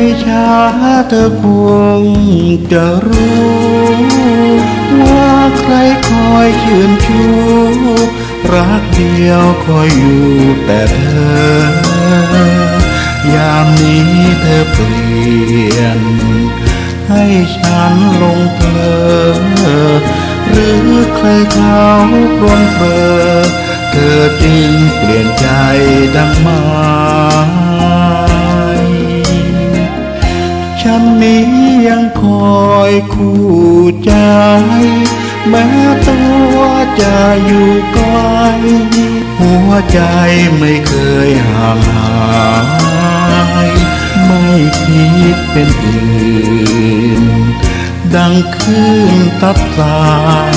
ไม่ช้าเธอคงจะรู้ ว่าใครคอยชื่นชูรักเดียวคอยอยู่แต่เธอ ยามนี้เธอเปลี่ยน ให้ฉันลงเพลอหรือใครเขาปรนเปรอเธอจึงเปลี่ยนใจดังม้ ฉันนี้ยังคอยคู่ใจ แม้ตัวจะอยู่ไกลหัวใจไม่เคยห่างหายไม่คิดเป็นอื่น ดังคลื่นตัดสาย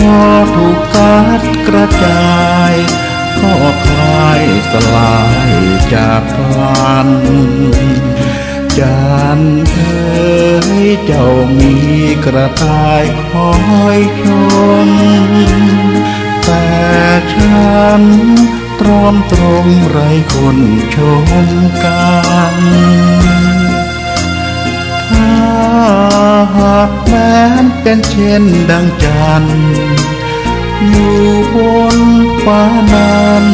พอถูกตัดกระจายก็คลายสลายจากพลัน จานเอ๋ยเจ้ามีกระต่ายคอยชม แต่ฉันตรอมตรงไรคนชมกัน ถ้าหากแม้นเป็นเช่นดังจันทร์อยู่บนฟ้านั้น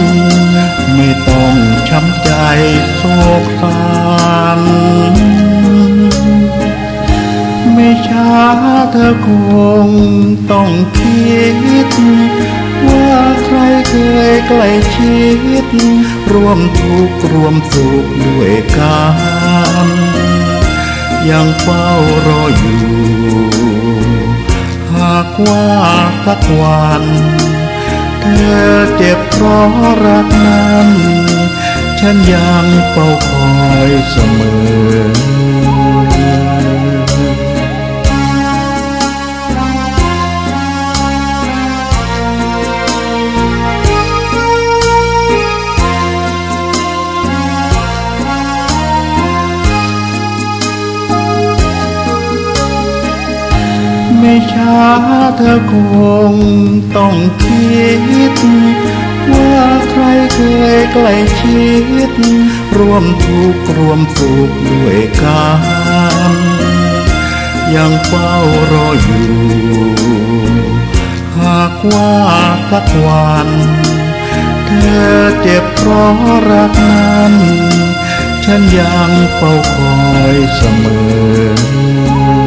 ไม่ช้าเธอคงต้องคิด ว่าใครเคยใกล้ชิด ร่วมทุกข์ร่วมสุขด้วยกัน ยังเฝ้ารออยู่ หากว่าสักวัน เธอเจ็บเพราะรักนั้น ฉันยังเฝ้าคอยเสมอ ไม่ช้าเธอคงต้องคิด ว่าใครเคยใกล้ชิด ร่วมทุกข์ร่วมสุขด้วยกันยังเฝ้ารออยู่ หากว่าสักวัน เธอเจ็บเพราะรักนั้น ฉันยังเฝ้าคอยเสมอ